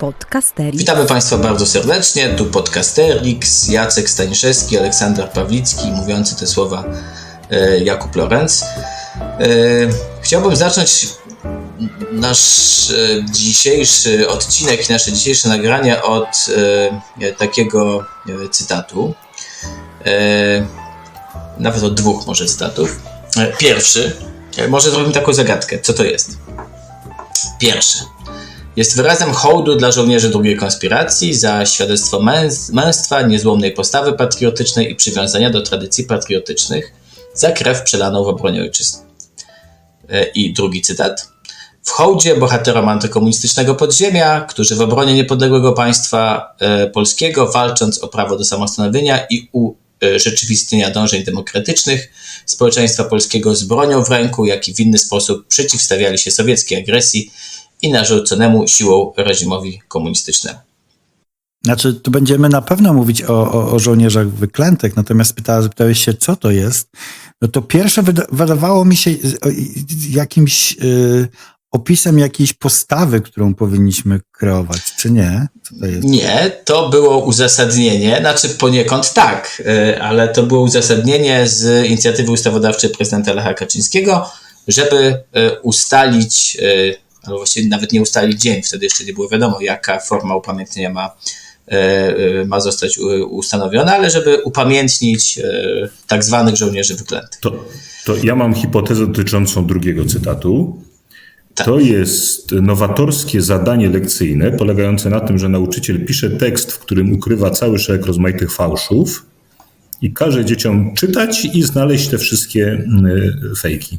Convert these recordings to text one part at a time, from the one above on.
Podcasterix. Witamy Państwa bardzo serdecznie. Tu Podcasterix, Jacek Staniszewski, Aleksander Pawlicki, mówiący te słowa e, Jakub Lorenz. E, chciałbym zacząć nasz e, dzisiejszy odcinek i nasze dzisiejsze nagranie od takiego cytatu. Nawet od dwóch może cytatów. Pierwszy, może zrobimy taką zagadkę. Co to jest? Pierwszy. Jest wyrazem hołdu dla żołnierzy drugiej konspiracji za świadectwo męs- męstwa, niezłomnej postawy patriotycznej i przywiązania do tradycji patriotycznych, za krew przelaną w obronie ojczyzny. E, I drugi cytat. W hołdzie bohaterom antykomunistycznego podziemia, którzy w obronie niepodległego państwa e, polskiego, walcząc o prawo do samostanowienia i urzeczywistnienia dążeń demokratycznych, społeczeństwa polskiego z bronią w ręku, jak i w inny sposób przeciwstawiali się sowieckiej agresji i narzuconemu siłą reżimowi komunistycznemu. Znaczy, tu będziemy na pewno mówić o, o, o żołnierzach wyklętych, natomiast pytałeś, pytałeś się, co to jest. No to pierwsze wyda wydawało mi się jakimś y, opisem jakiejś postawy, którą powinniśmy kreować, czy nie? To? Nie, to było uzasadnienie, znaczy poniekąd tak, y, ale to było uzasadnienie z inicjatywy ustawodawczej prezydenta Lecha Kaczyńskiego, żeby y, ustalić, albo właściwie nawet nie ustalić dzień, wtedy jeszcze nie było wiadomo, jaka forma upamiętnienia ma, y, y, ma zostać u- ustanowiona, ale żeby upamiętnić tak zwanych żołnierzy wyklętych. To, to ja mam hipotezę dotyczącą drugiego cytatu. Tak. To jest nowatorskie zadanie lekcyjne, polegające na tym, że nauczyciel pisze tekst, w którym ukrywa cały szereg rozmaitych fałszów i każe dzieciom czytać i znaleźć te wszystkie y, fejki.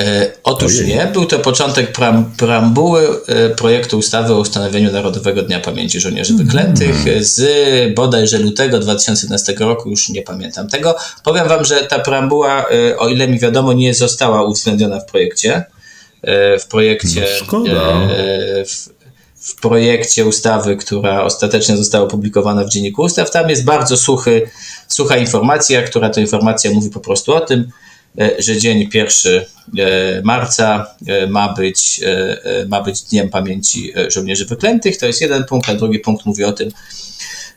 E, Otóż nie, był to początek pram, preambuły e, projektu ustawy o ustanowieniu Narodowego Dnia Pamięci Żołnierzy Wyklętych z bodajże lutego 2011 roku, już nie pamiętam tego. Powiem Wam, że ta preambuła, e, o ile mi wiadomo, nie została uwzględniona w projekcie. W projekcie. No W, w projekcie ustawy, która ostatecznie została opublikowana w Dzienniku Ustaw, tam jest bardzo suchy, sucha informacja, która to informacja mówi po prostu o tym, że dzień 1 e, marca e, ma być, e, e, ma być Dniem Pamięci e, Żołnierzy Wyklętych. To jest jeden punkt, a drugi punkt mówi o tym,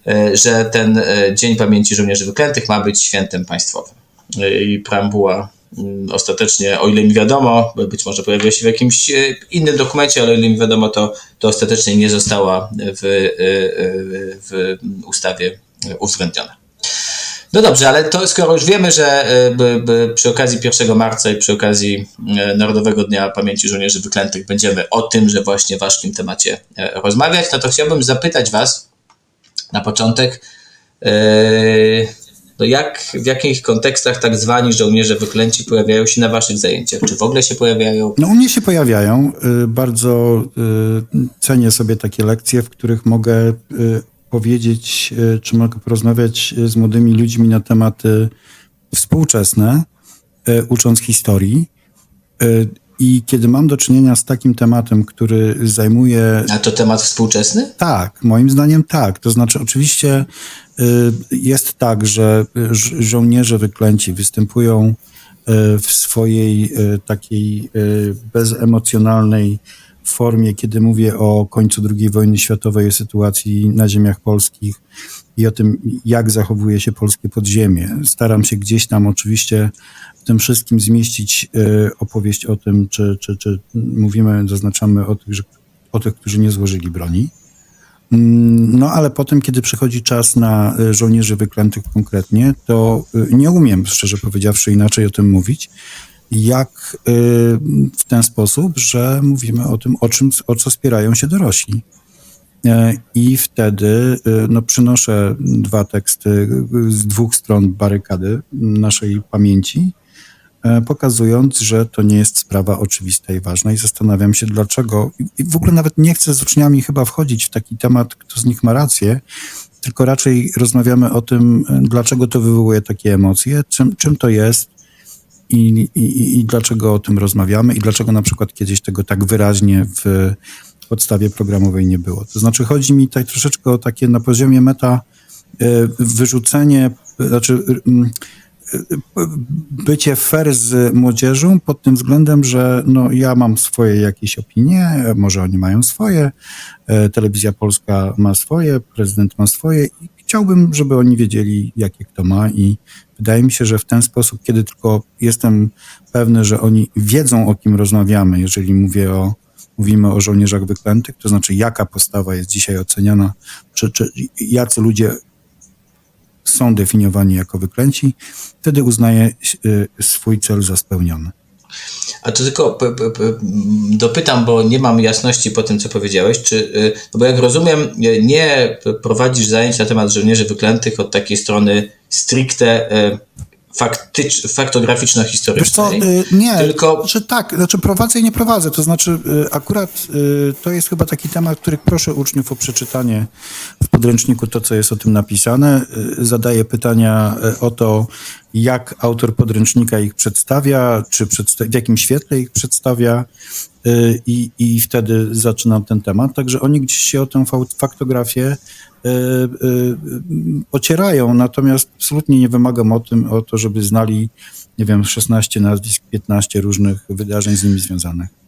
e, że ten e, Dzień Pamięci Żołnierzy Wyklętych ma być świętem państwowym. E, I preambuła mm, ostatecznie, o ile mi wiadomo, być może pojawiła się w jakimś e, innym dokumencie, ale o ile mi wiadomo, to, to ostatecznie nie została w, e, e, w ustawie uwzględniona. No dobrze, ale to skoro już wiemy, że e, przy okazji 1 marca i przy okazji e, Narodowego Dnia Pamięci Żołnierzy Wyklętych będziemy o tymże właśnie ważkim temacie e, rozmawiać, no to chciałbym zapytać Was na początek, no jak, w jakich kontekstach tak zwani żołnierze wyklęci pojawiają się na Waszych zajęciach? Czy w ogóle się pojawiają? No u mnie się pojawiają. Bardzo cenię sobie takie lekcje, w których mogę powiedzieć, y, czy mogę porozmawiać y, z młodymi ludźmi na tematy współczesne, y, ucząc historii. I kiedy mam do czynienia z takim tematem, który zajmuje A to temat współczesny? tak, moim zdaniem tak. To znaczy, oczywiście jest tak, że żołnierze wyklęci występują w swojej takiej bezemocjonalnej formie, kiedy mówię o końcu II wojny światowej, o sytuacji na ziemiach polskich i o tym, jak zachowuje się polskie podziemie. Staram się gdzieś tam oczywiście w tym wszystkim zmieścić y, opowieść o tym, czy, czy, czy mówimy, zaznaczamy o tych, że, o tych, którzy nie złożyli broni. Mm, No ale potem, kiedy przychodzi czas na y, żołnierzy wyklętych konkretnie, to y, nie umiem, szczerze powiedziawszy, inaczej o tym mówić, jak y, w ten sposób, że mówimy o tym, o czym, o co spierają się dorośli. E, I wtedy y, no, przynoszę dwa teksty z dwóch stron barykady naszej pamięci, e, pokazując, że to nie jest sprawa oczywista i ważna i zastanawiam się dlaczego. I- w ogóle nawet nie chcę z uczniami chyba wchodzić w taki temat, kto z nich ma rację, tylko raczej rozmawiamy o tym, dlaczego to wywołuje takie emocje, czym, czym to jest i, i, i dlaczego o tym rozmawiamy i dlaczego na przykład kiedyś tego tak wyraźnie w podstawie programowej nie było. To znaczy chodzi mi tutaj troszeczkę o takie na poziomie meta e, wyrzucenie, znaczy mm, bycie fair z młodzieżą pod tym względem, że no, ja mam swoje jakieś opinie, może oni mają swoje, e, telewizja polska ma swoje, prezydent ma swoje i chciałbym, żeby oni wiedzieli, jakie kto ma i wydaje mi się, że w ten sposób, kiedy tylko jestem pewny, że oni wiedzą, o kim rozmawiamy, jeżeli mówię o, mówimy o żołnierzach wyklętych, to znaczy jaka postawa jest dzisiaj oceniana, czy, czy jacy ludzie są definiowani jako wyklęci, wtedy uznaję y, swój cel za spełniony. A to tylko dopytam, bo nie mam jasności po tym, co powiedziałeś. Czy, y, no bo jak rozumiem, y, nie prowadzisz zajęć na temat żołnierzy wyklętych od takiej strony stricte y, faktycz, Wiesz co, y, nie, Tylko znaczy tak, znaczy prowadzę i nie prowadzę, to znaczy y, akurat y, to jest chyba taki temat, który proszę uczniów o przeczytanie w podręczniku to, co jest o tym napisane. Zadaję pytania o to, jak autor podręcznika ich przedstawia, czy przedsta- w jakim świetle ich przedstawia y, i, i wtedy zaczynam ten temat. Także oni gdzieś się o tę faktografię y, y, ocierają, natomiast absolutnie nie wymagam o tym, o to, żeby znali, nie wiem, 16 nazwisk, 15 różnych wydarzeń z nimi związanych.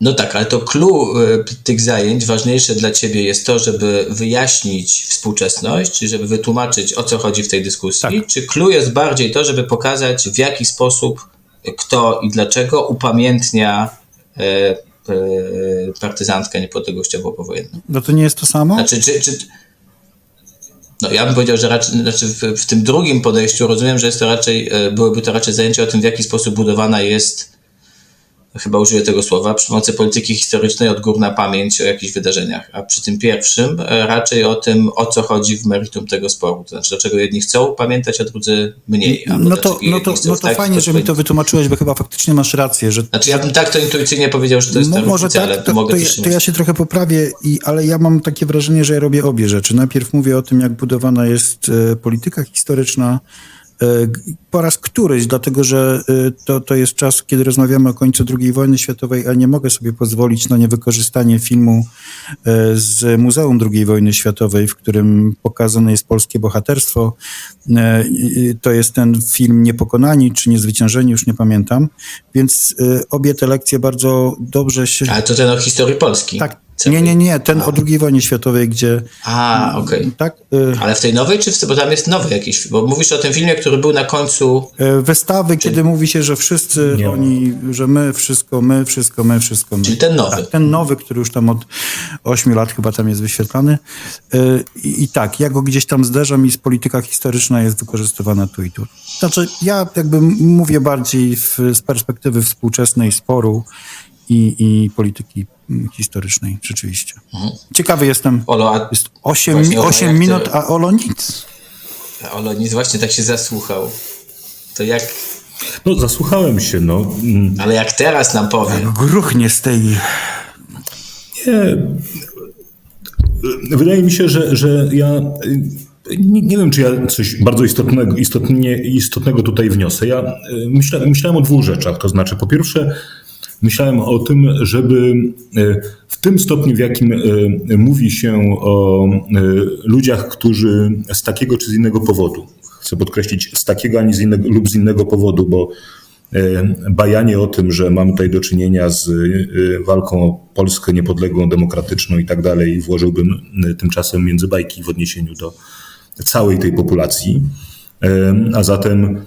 No tak, ale to clue y, tych zajęć ważniejsze dla ciebie jest to, żeby wyjaśnić współczesność, czy żeby wytłumaczyć, o co chodzi w tej dyskusji, Tak. czy clue jest bardziej to, żeby pokazać, w jaki sposób, kto i dlaczego upamiętnia y, y, partyzantkę niepodległościowo powojenną. No to nie jest to samo? Znaczy, czy, czy, no ja bym powiedział, że raczej, znaczy w, w tym drugim podejściu rozumiem, że jest to raczej, e, byłyby to raczej zajęcia o tym, w jaki sposób budowana jest, chyba użyję tego słowa, przy pomocy polityki historycznej odgórna pamięć o jakichś wydarzeniach. A przy tym pierwszym e, raczej o tym, o co chodzi w meritum tego sporu. To znaczy, dlaczego jedni chcą pamiętać, a drudzy mniej. No to, no to, chcą no to taki fajnie, że mi to wytłumaczyłeś, bo chyba faktycznie masz rację, że Znaczy ja bym tak to intuicyjnie powiedział, że to jest ta Mo- Może różnica, tak, ale to, mogę to, ja, to ja się trochę poprawię, i, ale ja mam takie wrażenie, że ja robię obie rzeczy. Najpierw mówię o tym, jak budowana jest e, polityka historyczna po raz któryś, dlatego że e, to, to jest czas, kiedy rozmawiamy o końcu II wojny światowej, a nie mogę sobie pozwolić na niewykorzystanie filmu e, z Muzeum II wojny światowej, w którym pokazane jest polskie bohaterstwo. E, To jest ten film Niepokonani czy Niezwyciężeni, już nie pamiętam. Więc e, obie te lekcje bardzo dobrze się... Ale to ten o historii Polski. Tak. Nie, nie, nie, ten o II wojnie światowej, gdzie A, okej. tak, y, Ale w tej nowej, czy w, bo tam jest nowy jakiś, bo mówisz o tym filmie, który był na końcu, y, wystawy, kiedy mówi się, że wszyscy Nie oni, że my, wszystko, my, wszystko, my, wszystko, my. czyli ten nowy. Tak, ten nowy, który już tam od 8 lat chyba tam jest wyświetlany. Y, I, I tak, ja go gdzieś tam zderzam i z polityka historyczna jest wykorzystywana tu i tu. Znaczy, ja jakby mówię bardziej w, z perspektywy współczesnej sporu i, i polityki historycznej, rzeczywiście. Ciekawy jestem. Olo, a Jest 8, Mhm. Właśnie, Olo, 8 jak minut, ty- a Olo nic. a Olo nic właśnie tak się zasłuchał. To jak, No, zasłuchałem się, no. Mm, ale jak teraz nam powie, Gruchnie z tej... Nie. Wydaje mi się, że, że ja nie, nie wiem, czy ja coś bardzo istotnego, istotnie, istotnego tutaj wniosę. Ja y, myśla, myślałem o dwóch rzeczach. To znaczy, po pierwsze, myślałem o tym, żeby y, w tym stopniu, w jakim y, mówi się o y, ludziach, którzy z takiego czy z innego powodu, chcę podkreślić, z takiego ani z innego, lub z innego powodu, bo e, bajanie o tym, że mamy tutaj do czynienia z e, walką o Polskę niepodległą, demokratyczną i tak dalej, włożyłbym e, tymczasem między bajki w odniesieniu do całej tej populacji. E, A zatem e,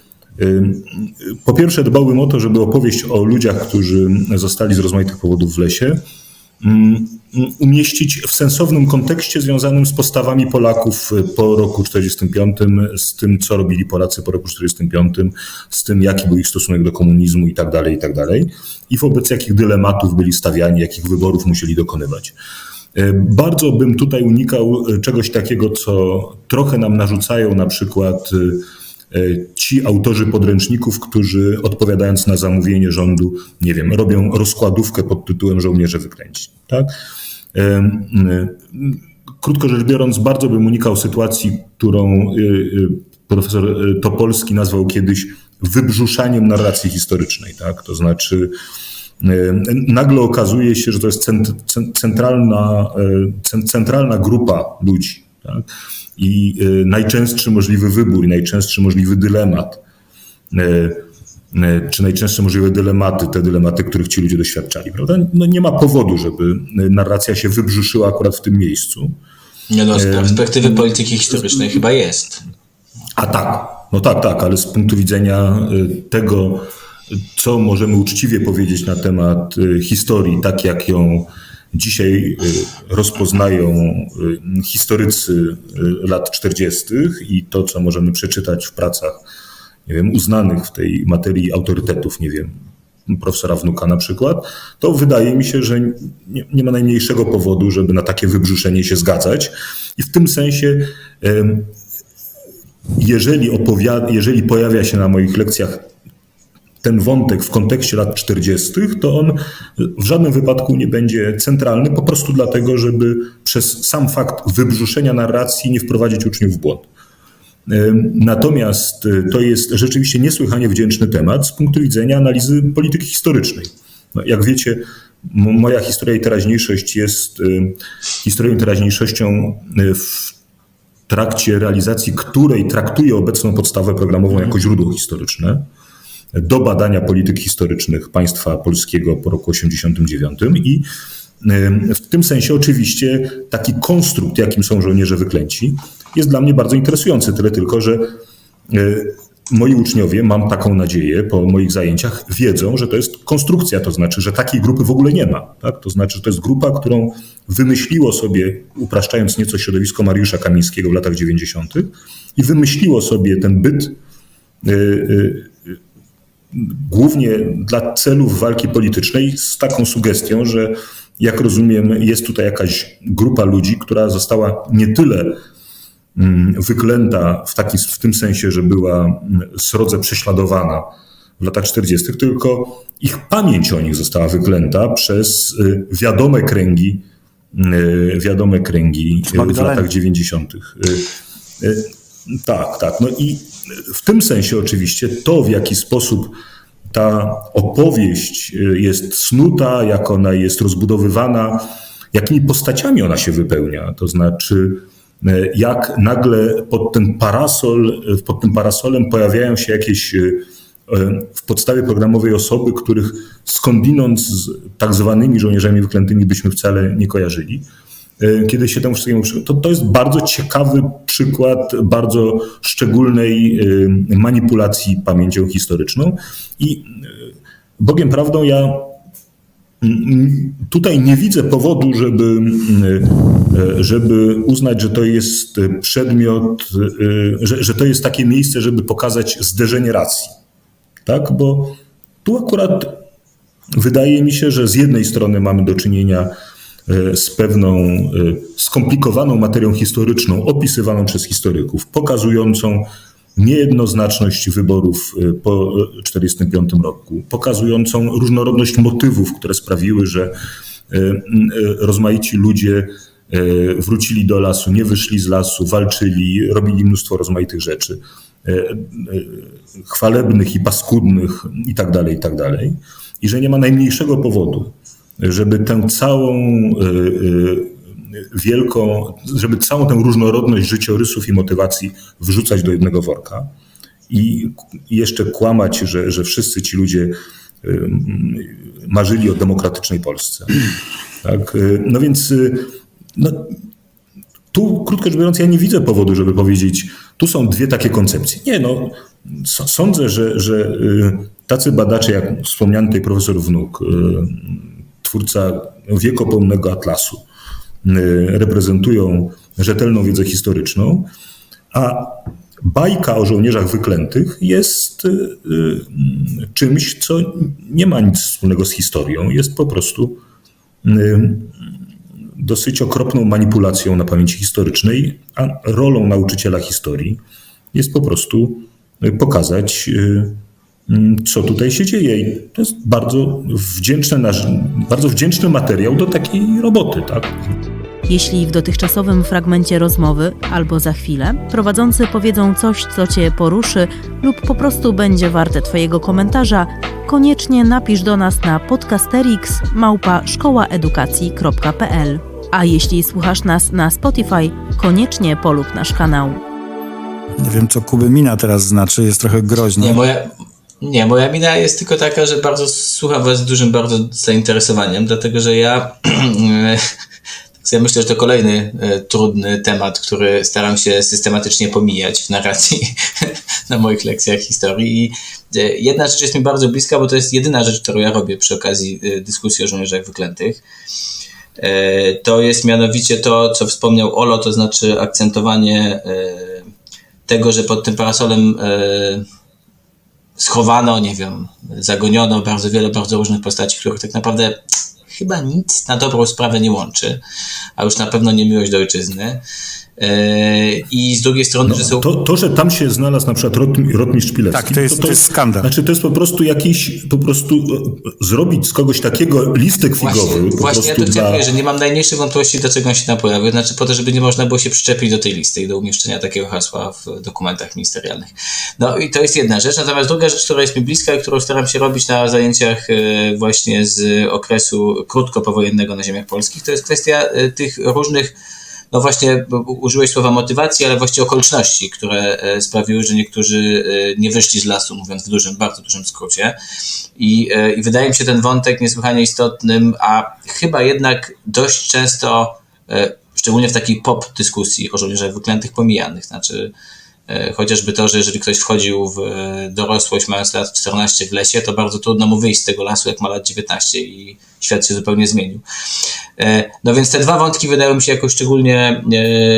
po pierwsze dbałbym o to, żeby opowieść o ludziach, którzy zostali z rozmaitych powodów w lesie, umieścić w sensownym kontekście związanym z postawami Polaków po roku 45, z tym, co robili Polacy po roku 45, z tym, jaki był ich stosunek do komunizmu i tak dalej, i tak dalej, i wobec jakich dylematów byli stawiani, jakich wyborów musieli dokonywać. Bardzo bym tutaj unikał czegoś takiego, co trochę nam narzucają na przykład e, ci autorzy podręczników, którzy odpowiadając na zamówienie rządu, nie wiem, robią rozkładówkę pod tytułem Żołnierze wyklęci. Tak? E, Krótko rzecz biorąc, bardzo bym unikał sytuacji, którą e, e, profesor e, Topolski nazwał kiedyś wybrzuszaniem narracji historycznej. Tak? To znaczy, e, nagle okazuje się, że to jest cent, cen- centralna, e, cen- centralna grupa ludzi. Tak? I e, najczęstszy możliwy wybór, i najczęstszy możliwy dylemat e, czy najczęstsze możliwe dylematy, te dylematy, których ci ludzie doświadczali, prawda? No nie ma powodu, żeby narracja się wybrzuszyła akurat w tym miejscu. Nie no, z perspektywy polityki historycznej chyba jest. A tak, no tak, tak, ale z punktu widzenia tego, co możemy uczciwie powiedzieć na temat historii, tak jak ją dzisiaj y, rozpoznają historycy lat 40. i to, co możemy przeczytać w pracach, nie wiem, uznanych w tej materii autorytetów, nie wiem, profesora Wnuka na przykład, to wydaje mi się, że nie, nie ma najmniejszego powodu, żeby na takie wybrzuszenie się zgadzać. I w tym sensie jeżeli, opowiada, jeżeli pojawia się na moich lekcjach ten wątek w kontekście lat 40., to on w żadnym wypadku nie będzie centralny, po prostu dlatego, żeby przez sam fakt wybrzuszenia narracji nie wprowadzić uczniów w błąd. Natomiast y, to jest rzeczywiście niesłychanie wdzięczny temat z punktu widzenia analizy polityki historycznej. No, jak wiecie, moja historia i teraźniejszość jest y, historią i teraźniejszością y, w trakcie realizacji której traktuje obecną podstawę programową jako źródło historyczne do badania polityk historycznych państwa polskiego po roku 1989 i w tym sensie oczywiście taki konstrukt, jakim są żołnierze wyklęci, jest dla mnie bardzo interesujący. Tyle tylko, że moi uczniowie, mam taką nadzieję po moich zajęciach, wiedzą, że to jest konstrukcja, to znaczy, że takiej grupy w ogóle nie ma. Tak? To znaczy, że to jest grupa, którą wymyśliło sobie, upraszczając nieco środowisko Mariusza Kamińskiego w latach 90. i wymyśliło sobie ten byt y, y, głównie dla celów walki politycznej z taką sugestią, że jak rozumiem, jest tutaj jakaś grupa ludzi, która została nie tyle Mm, wyklęta w, takim, w tym sensie, że była mm, srodze prześladowana w latach 40., tylko ich pamięć o nich została wyklęta przez y, wiadome kręgi, y, wiadome kręgi w latach 90. Y, tak, tak. No i w tym sensie oczywiście to, w jaki sposób ta opowieść jest snuta, jak ona jest rozbudowywana, jakimi postaciami ona się wypełnia, to znaczy E, jak nagle pod ten parasol, e, pod tym parasolem pojawiają się jakieś e, w podstawie programowej osoby, których skądinąd z tak zwanymi żołnierzami wyklętymi byśmy wcale nie kojarzyli. Kiedy się temu wszystkiemu to, to jest bardzo ciekawy przykład bardzo szczególnej manipulacji pamięcią historyczną i Bogiem prawdą ja Tutaj nie widzę powodu, żeby, żeby uznać, że to jest przedmiot, że, że to jest takie miejsce, żeby pokazać zderzenie racji. Tak? Bo tu akurat wydaje mi się, że z jednej strony mamy do czynienia e, z pewną e, skomplikowaną materią historyczną, opisywaną przez historyków, pokazującą niejednoznaczność wyborów y, po 1945 roku, pokazującą różnorodność motywów, które sprawiły, że rozmaici ludzie wrócili do lasu, nie wyszli z lasu, walczyli, robili mnóstwo rozmaitych rzeczy, chwalebnych i paskudnych i tak dalej, i tak. I że nie ma najmniejszego powodu, żeby tę całą wielką, żeby całą tę różnorodność życiorysów i motywacji wrzucać do jednego worka i jeszcze kłamać, że, że wszyscy ci ludzie marzyli o demokratycznej Polsce. Tak? No więc no, tu, krótko rzecz biorąc, ja nie widzę powodu, żeby powiedzieć, tu są dwie takie koncepcje. Nie, no, sądzę, że, że y, tacy badacze, jak wspomniany tutaj profesor Wnuk, y, twórca wiekopomnego atlasu, Y, reprezentują rzetelną wiedzę historyczną, a bajka o żołnierzach wyklętych jest y, y, czymś, co nie ma nic wspólnego z historią. Jest po prostu dosyć okropną manipulacją na pamięci historycznej, a rolą nauczyciela historii jest po prostu pokazać, co tutaj się dzieje. I to jest bardzo wdzięczny, bardzo wdzięczny materiał do takiej roboty. Tak? Jeśli w dotychczasowym fragmencie rozmowy albo za chwilę prowadzący powiedzą coś, co Cię poruszy lub po prostu będzie warte Twojego komentarza, koniecznie napisz do nas na podcasterix małpa szkołaedukacji.pl. A jeśli słuchasz nas na Spotify, koniecznie polub nasz kanał. Nie wiem, co kubymina teraz znaczy, jest trochę groźne. Nie, moja, Nie, moja mina jest tylko taka, że bardzo słucham was z dużym bardzo zainteresowaniem, dlatego że ja, ja myślę, że to kolejny e, trudny temat, który staram się systematycznie pomijać w narracji na moich lekcjach historii. I e, jedna rzecz jest mi bardzo bliska, bo to jest jedyna rzecz, którą ja robię przy okazji e, dyskusji o żołnierzach wyklętych. E, To jest mianowicie to, co wspomniał Olo, to znaczy akcentowanie e, tego, że pod tym parasolem e, schowano, nie wiem, zagoniono bardzo wiele bardzo różnych postaci, których tak naprawdę chyba nic na dobrą sprawę nie łączy, a już na pewno nie miłość do ojczyzny. E, I z drugiej strony, że są. To, to, że tam się znalazł na przykład rotm- rotmistrz Pilecki. Tak, to jest- to jest skandal. Znaczy to jest po prostu jakiś, po prostu e, zrobić z kogoś takiego listek Właśnie, figowy. po właśnie ja to chciałem dla... powiedzieć, że nie mam najmniejszych wątpliwości, dlaczego on się tam pojawił. Znaczy po to, żeby nie można było się przyczepić do tej listy i do umieszczenia takiego hasła w dokumentach ministerialnych. No i to jest jedna rzecz. Natomiast druga rzecz, która jest mi bliska i którą staram się robić na zajęciach e, właśnie z okresu krótko powojennego na ziemiach polskich, to jest kwestia tych różnych no właśnie użyłeś słowa motywacji, ale właściwie okoliczności, które e, sprawiły, że niektórzy e, nie wyszli z lasu, mówiąc w dużym, bardzo dużym skrócie. I, e, I wydaje mi się ten wątek niesłychanie istotnym, a chyba jednak dość często, szczególnie w takiej pop dyskusji o żołnierzach wyklętych, pomijanych. Znaczy, chociażby to, że jeżeli ktoś wchodził w e, dorosłość mając lat 14 w lesie, to bardzo trudno mu wyjść z tego lasu, jak ma lat 19 i świat się zupełnie zmienił. E, No więc te dwa wątki wydają mi się jakoś szczególnie,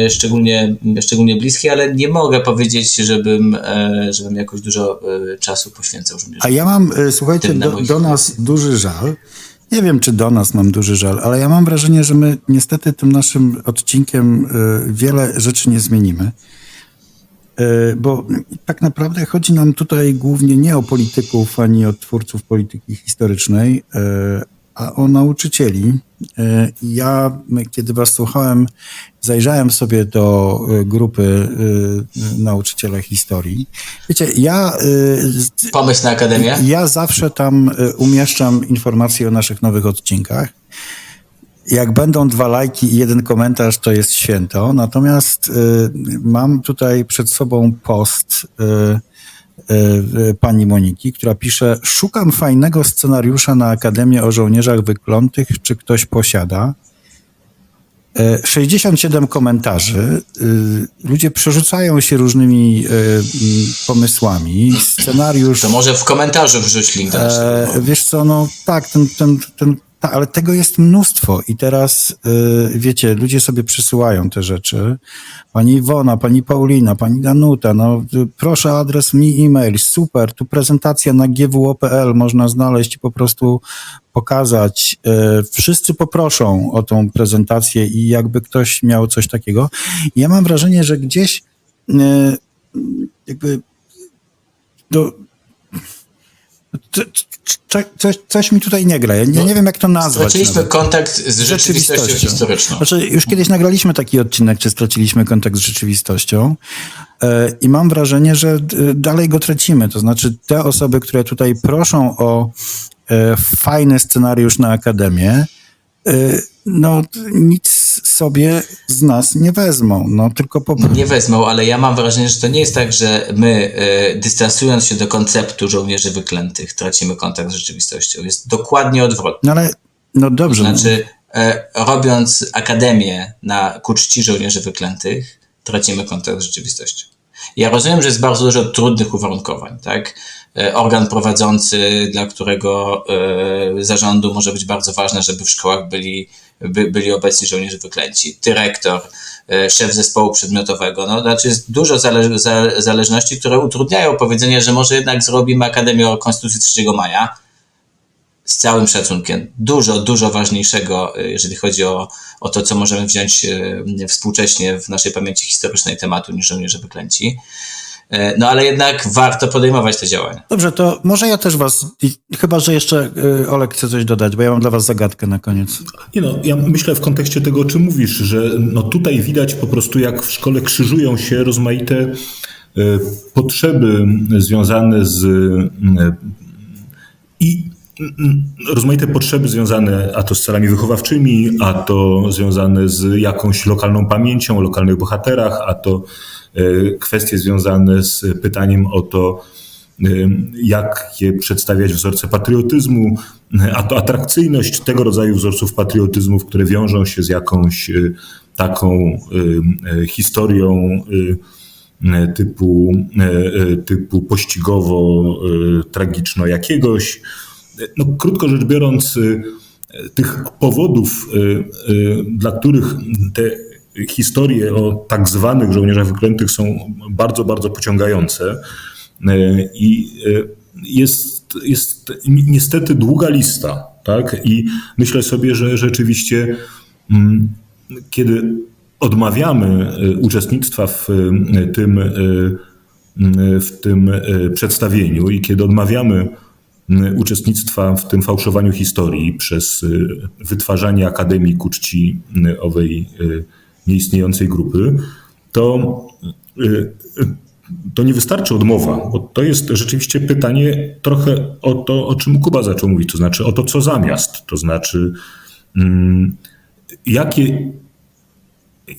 e, szczególnie, szczególnie bliskie, ale nie mogę powiedzieć, żebym, e, żebym jakoś dużo e, czasu poświęcał. A ja mam, e, słuchajcie, do, do nas duży żal. Nie wiem, czy do nas mam duży żal, ale ja mam wrażenie, że my niestety tym naszym odcinkiem e, wiele rzeczy nie zmienimy. E, Bo tak naprawdę chodzi nam tutaj głównie nie o polityków ani o twórców polityki historycznej, e, a o nauczycieli. E, Ja, kiedy was słuchałem, zajrzałem sobie do grupy nauczyciela historii. Wiecie, ja Pomysł na Akademię? ja zawsze tam umieszczam informacje o naszych nowych odcinkach. Jak będą dwa lajki i jeden komentarz, to jest święto. Natomiast y, mam tutaj przed sobą post y, y, pani Moniki, która pisze: Szukam fajnego scenariusza na Akademię o żołnierzach wyklątych. Czy ktoś posiada? E, 67 komentarzy. Ludzie przerzucają się różnymi mm, pomysłami. Scenariusz. To może w komentarzu wrzuć link. E, wiesz co, no tak, ten, ten, ten, ta, ale tego jest mnóstwo i teraz, y, wiecie, ludzie sobie przysyłają te rzeczy. Pani Iwona, pani Paulina, pani Danuta, no y, proszę adres mi e-mail, super, tu prezentacja na gwo.pl można znaleźć i po prostu pokazać. E, Wszyscy poproszą o tą prezentację i jakby ktoś miał coś takiego. Ja mam wrażenie, że gdzieś e, jakby do, coś, coś mi tutaj nie gra. Ja nie, nie wiem, jak to nazwać. Straciliśmy nawet. kontakt z rzeczywistością historyczną. Znaczy, już kiedyś nagraliśmy taki odcinek, czy straciliśmy kontakt z rzeczywistością. E, I mam wrażenie, że d- dalej go tracimy. To znaczy, te osoby, które tutaj proszą o e, fajny scenariusz na akademię, e, no nic sobie z nas nie wezmą. No tylko po Nie wezmą, ale ja mam wrażenie, że to nie jest tak, że my, e, dystansując się do konceptu żołnierzy wyklętych, tracimy kontakt z rzeczywistością. Jest dokładnie odwrotnie. No ale, no dobrze. no. Znaczy, e, robiąc akademię na ku czci żołnierzy wyklętych, tracimy kontakt z rzeczywistością. Ja rozumiem, że jest bardzo dużo trudnych uwarunkowań, tak? E, Organ prowadzący, dla którego e, zarządu może być bardzo ważne, żeby w szkołach byli, by, byli obecni żołnierze wyklęci. Dyrektor, e, szef zespołu przedmiotowego. No, znaczy jest dużo zale, za, zależności, które utrudniają powiedzenie, że może jednak zrobimy Akademię Konstytucji 3 maja, z całym szacunkiem, dużo, dużo ważniejszego, jeżeli chodzi o, o to, co możemy wziąć współcześnie w naszej pamięci historycznej tematu niż żołnierze wyklęci. Y, No ale jednak warto podejmować te działania. Dobrze, to może ja też was, i- chyba że jeszcze y, Olek chce coś dodać, bo ja mam dla was zagadkę na koniec. Nie no, ja myślę w kontekście tego, o czym mówisz, że no tutaj widać po prostu, jak w szkole krzyżują się rozmaite e, potrzeby związane z e, i rozmaite potrzeby związane a to z celami wychowawczymi, a to związane z jakąś lokalną pamięcią o lokalnych bohaterach, a to e, kwestie związane z pytaniem o to, y, jak je przedstawiać wzorce patriotyzmu, a to atrakcyjność tego rodzaju wzorców patriotyzmów, które wiążą się z jakąś taką historią typu, typu pościgowo-tragiczno jakiegoś. No, krótko rzecz biorąc, tych powodów, dla których te historie o tak zwanych żołnierzach wyklętych są bardzo, bardzo pociągające. Y, I y, jest, jest ni- niestety długa lista, tak? I myślę sobie, że rzeczywiście, mm, kiedy odmawiamy y, uczestnictwa w tym, y, w tym przedstawieniu i kiedy odmawiamy y, uczestnictwa w tym fałszowaniu historii przez wytwarzanie akademii ku czci owej nieistniejącej grupy, to, y, y, to nie wystarczy odmowa, to jest rzeczywiście pytanie trochę o to, o czym Kuba zaczął mówić, to znaczy o to, co zamiast, to znaczy mm, jakie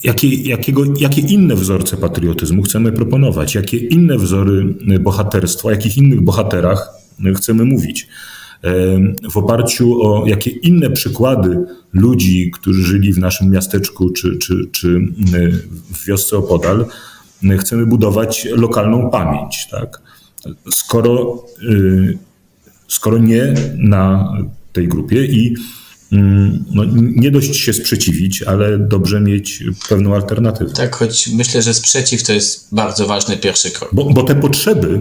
Jakie, jakiego, jakie inne wzorce patriotyzmu chcemy proponować? Jakie inne wzory bohaterstwa, o jakich innych bohaterach chcemy mówić? W oparciu o jakie inne przykłady ludzi, którzy żyli w naszym miasteczku czy, czy, czy w wiosce opodal, chcemy budować lokalną pamięć. Tak? Skoro, y, skoro nie na tej grupie i no, nie dość się sprzeciwić, ale dobrze mieć pewną alternatywę. Tak, choć myślę, że sprzeciw to jest bardzo ważny pierwszy krok. Bo, bo te potrzeby,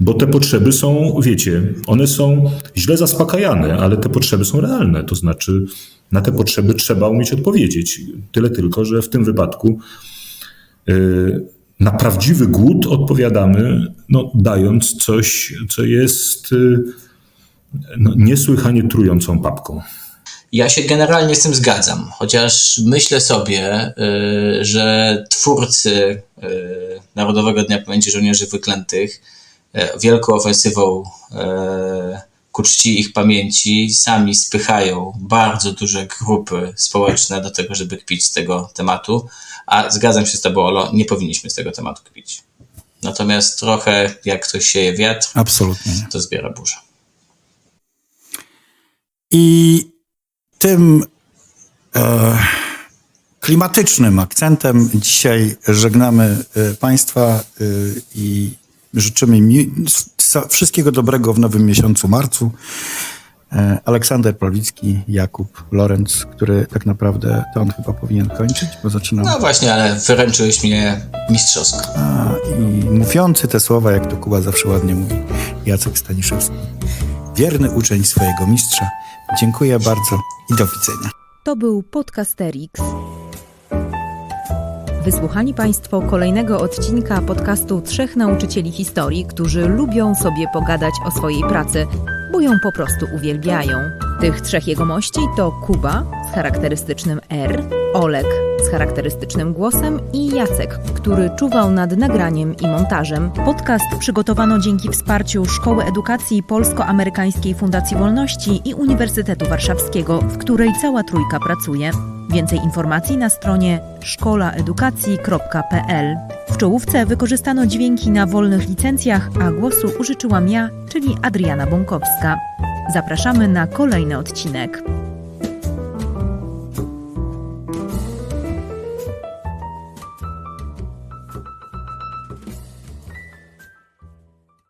bo te potrzeby są, wiecie, one są źle zaspokajane, ale te potrzeby są realne. To znaczy, na te potrzeby trzeba umieć odpowiedzieć. Tyle tylko, że w tym wypadku y, na prawdziwy głód odpowiadamy, no, dając coś, co jest y, no, niesłychanie trującą papką. Ja się generalnie z tym zgadzam, chociaż myślę sobie, y, że twórcy y, Narodowego Dnia Pamięci Żołnierzy Wyklętych y, wielką ofensywą ku czci ich pamięci sami spychają bardzo duże grupy społeczne do tego, żeby kpić z tego tematu, a zgadzam się z Tobą, Olo, nie powinniśmy z tego tematu kpić. Natomiast trochę jak ktoś sieje wiatr, Absolutnie nie. to zbiera burzę. I tym e, klimatycznym akcentem dzisiaj żegnamy e, Państwa e, i życzymy wszystkiego dobrego w nowym miesiącu marcu. E, Aleksander Pawlicki, Jakub Lorenz, który tak naprawdę to on chyba powinien kończyć, bo zaczynał. No właśnie, ale wyręczyłeś mnie mistrzowsko. A, I mówiący te słowa, jak to Kuba zawsze ładnie mówi, Jacek Staniszewski. Wierny uczeń swojego mistrza. Dziękuję bardzo i do widzenia. To był Podcasterix. Wysłuchani Państwo kolejnego odcinka podcastu Trzech Nauczycieli Historii, którzy lubią sobie pogadać o swojej pracy, bo ją po prostu uwielbiają. Tych trzech jegomości to Kuba z charakterystycznym R, Olek z charakterystycznym głosem i Jacek, który czuwał nad nagraniem i montażem. Podcast przygotowano dzięki wsparciu Szkoły Edukacji Polsko-Amerykańskiej Fundacji Wolności i Uniwersytetu Warszawskiego, w której cała trójka pracuje. Więcej informacji na stronie szkolaedukacji.pl. W czołówce wykorzystano dźwięki na wolnych licencjach, a głosu użyczyłam ja, czyli Adriana Bąkowska. Zapraszamy na kolejny odcinek.